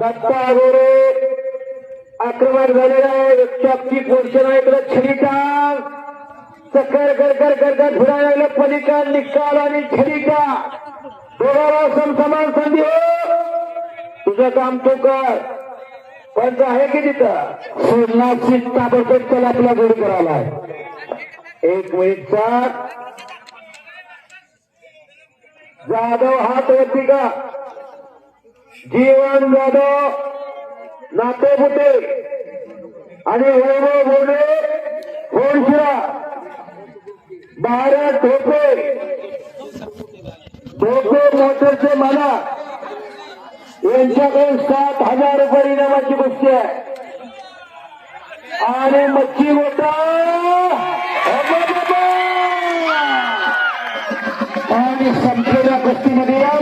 दत्ता गोरे आक्रमण झालेला आहे. एकशे पोर्शन आहे इकडे छडीटा चक्कर कर कर कर फिरायला लागलं. पलिकाल निकाल आणि छडीटा दोघाला समसमान संधी हो. तुझं काम तू कर. पण आहे की तिथं? सोडण्याची ताबडतोब त्याला आपला गोडी करायला आहे. एक मिनिटचा जाधव हात वरती का? जीवन जाधव नाते बुटे आणि वैभव बोर्डे होळशिरा भारत ठोके ठोके मोटरचे मला यांच्याकडे सात हजार रुपये इनामाची कुस्ती आहे. आणि मच्छी मोठा आणि संपलेल्या कुस्तीमध्ये या